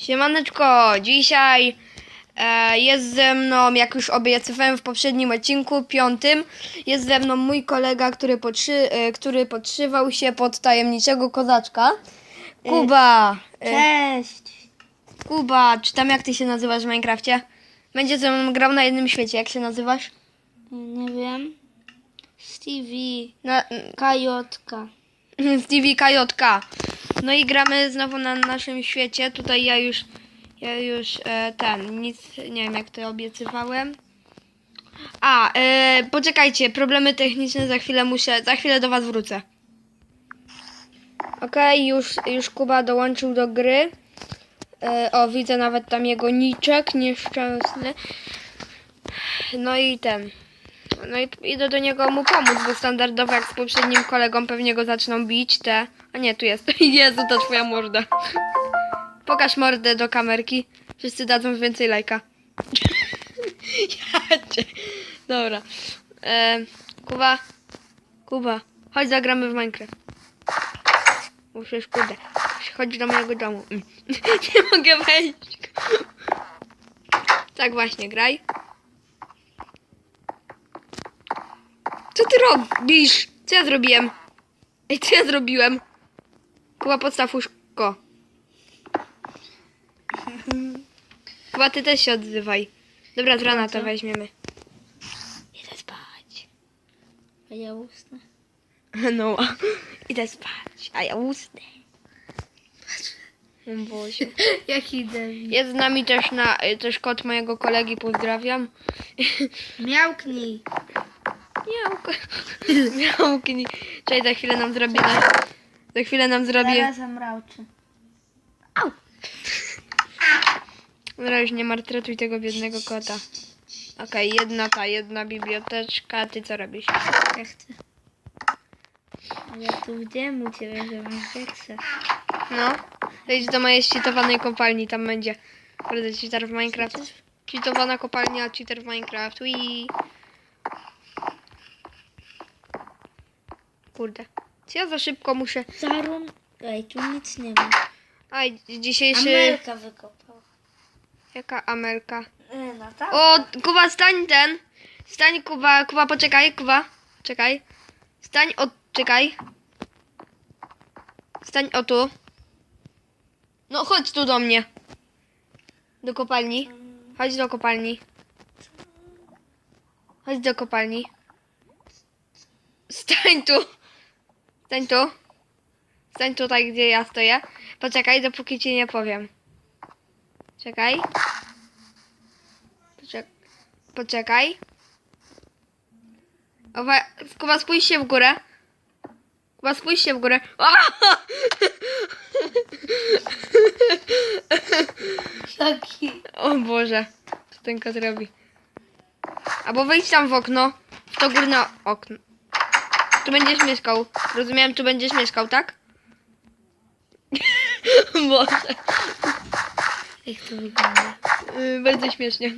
Siemaneczko, dzisiaj e, jest ze mną, jak już obiecywałem w poprzednim odcinku, piątym, jest ze mną mój kolega, który, podszy, e, który podszywał się pod tajemniczego kozaczka. Kuba, e, Cześć! Kuba, czy tam jak ty się nazywasz w Minecrafcie? Będzie ze mną grał na jednym świecie, jak się nazywasz? Nie wiem. Stevie, Na, Kajotka. Stevie Kajotka. No i gramy znowu na naszym świecie. Tutaj ja już, ja już e, ten, nic, nie wiem jak to obiecywałem. A, e, poczekajcie, problemy techniczne, za chwilę muszę, za chwilę do was wrócę. Okej, już, już Kuba dołączył do gry. E, o, widzę nawet tam jego niczek nieszczęsny. No i ten. No i idę do niego mu pomóc, bo standardowo jak z poprzednim kolegą pewnie go zaczną bić te... A nie, tu jest. Jezu, to twoja morda. Pokaż mordę do kamerki. Wszyscy dadzą więcej lajka. ja cię. Dobra. E, Kuba. Kuba. Chodź zagramy w Minecraft. Musisz, kurde. Chodź do mojego domu. Nie mogę wejść. tak właśnie, graj. Co ty robisz? Co ja zrobiłem? Ej, co ja zrobiłem? Kuba, podstaw łóżko. Kuba, ty też się odzywaj. Dobra, z rana to weźmiemy. Idę spać. A ja usnę. No, idę spać, a ja usnę. O Boże. Jaki debil. Jest z nami też, na, też kot mojego kolegi, pozdrawiam. Miałknij. Miałko. Miałknij. Czekaj, za chwilę nam zrobi na... Za chwilę nam zrobi... Zaraz zamrauczy. Dobra, już nie martretuj tego biednego kota. Okej, jedna ta, jedna biblioteczka. Ty co robisz? Ja chcę. Ja tu wiem u ciebie, że masz weksę. No, to idź do mojej ścitowanej kopalni, tam będzie. Kurde, cheater w Minecraft. Cheatowana kopalnia, cheater w Minecraft. Ui. Kurde. Czy ja za szybko muszę... Zarun. Ej, tu nic nie ma. Aj, dzisiejszy... Amelka wykopał. Jaka Amelka? E, no tak. O, Kuba, stań ten. Stań, Kuba, Kuba, poczekaj, Kuba. Czekaj. Stań, o, czekaj. Stań, o tu. No, chodź tu do mnie. Do kopalni. Chodź do kopalni. Chodź do kopalni. Stań tu. Stań tu. Stań tutaj, gdzie ja stoję. Poczekaj, dopóki ci nie powiem. Czekaj. Poczek- Poczekaj. Owa, Kuba, spójrz się w górę. Kuba, spójrz się w górę. Jaki? O Boże, co ten kot robi? Albo wejdź tam w okno. W to górne okno. Tu będziesz mieszkał. Rozumiem, tu będziesz mieszkał, tak? Boże. Jak to wygląda? Yy, bardzo śmiesznie.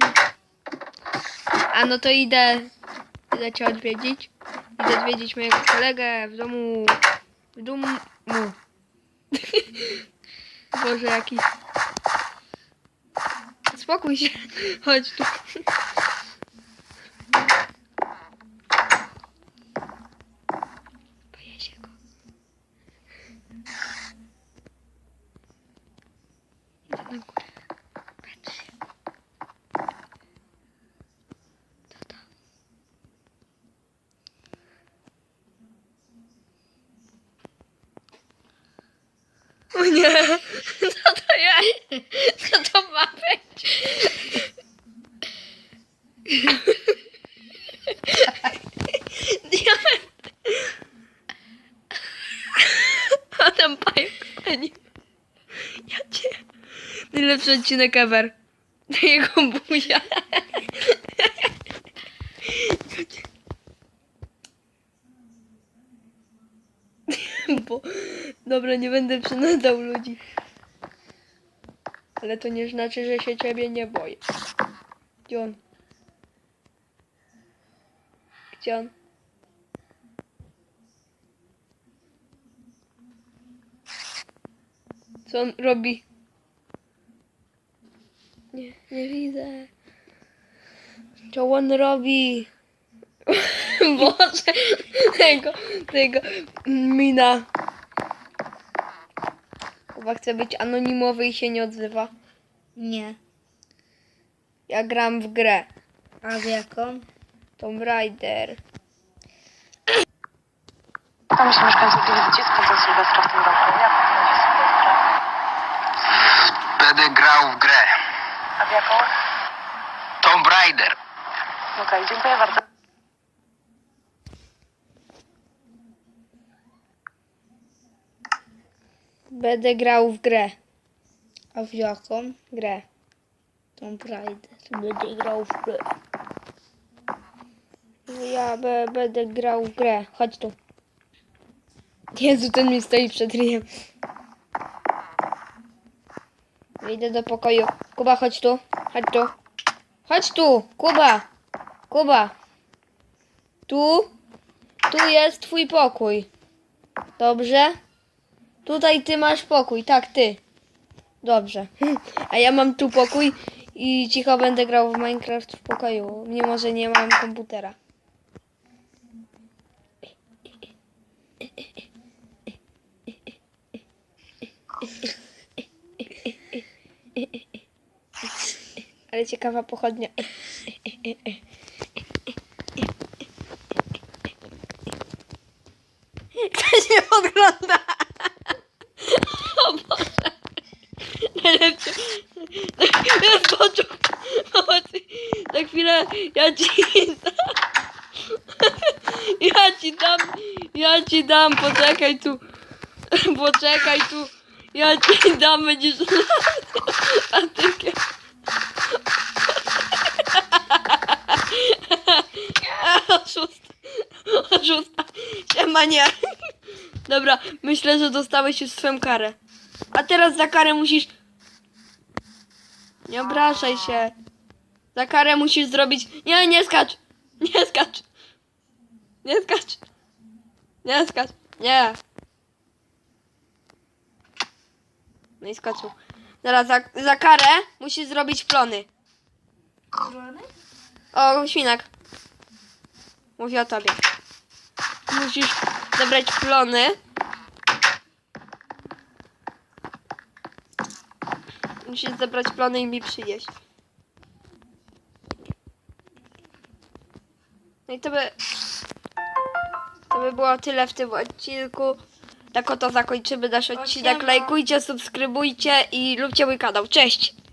A no to idę. Idę cię odwiedzić. Idę odwiedzić mojego kolegę w domu. W domu. Boże, jaki. Spokój się. Chodź tu. Idę na górę. Patrz się. Co to? O nie! Co to jest? Co to ma być? Diament! A tam pająk Ja cię... Najlepszy odcinek ever. Jego buzia. Bo... Dobra, nie będę przynadał ludzi. Ale to nie znaczy, że się ciebie nie boję. Gdzie on? Gdzie on? Co on robi? Nie, nie widzę. Co on robi? Boże, tego, tego mina. Chyba chce być anonimowy i się nie odzywa. Nie. Ja gram w grę. A w jaką? Tomb Raider. Tam się mieszkańcy Gliwicy spędzą Sylwestra w tym roku. Jak spędzi Sylwestra? Będę grał w grę. A w jaką? Tomb Raider. Okej, dziękuję bardzo. Będę grał w grę. A w jaką? Grę. Tomb Raider. Będę grał w grę. Ja be, będę grał w grę. Chodź tu. Jezu, ten mi stoi przed ryjem. Idę do pokoju. Kuba, chodź tu. Chodź tu. Chodź tu. Kuba. Kuba. Tu. Tu jest twój pokój. Dobrze? Tutaj ty masz pokój. Tak, ty. Dobrze. A ja mam tu pokój i cicho będę grał w Minecraft w pokoju, mimo że nie mam komputera. Ale ciekawa pochodnia. Ktoś mnie podgląda. O Boże. Najlepsze. Chodź. Za chwilę ja ci dam. Ja ci dam. Ja ci dam. Poczekaj tu. Poczekaj tu. Ja ci dam. Będziesz patykiem. Oszusta. Oszusta. Siema nie. Dobra, myślę, że dostałeś już swoją karę. A teraz za karę musisz... Nie obrażaj się. Za karę musisz zrobić... Nie, nie skacz! Nie skacz! Nie skacz! Nie skacz! Nie! No i skoczył. Teraz za, za karę musisz zrobić plony. O, świnak. Mówię o tobie. Musisz zebrać plony. Musisz zebrać plony i mi przyjeść. No i to by... To by było tyle w tym odcinku. Tak oto zakończymy nasz odcinek. Lajkujcie, subskrybujcie i lubcie mój kanał. Cześć!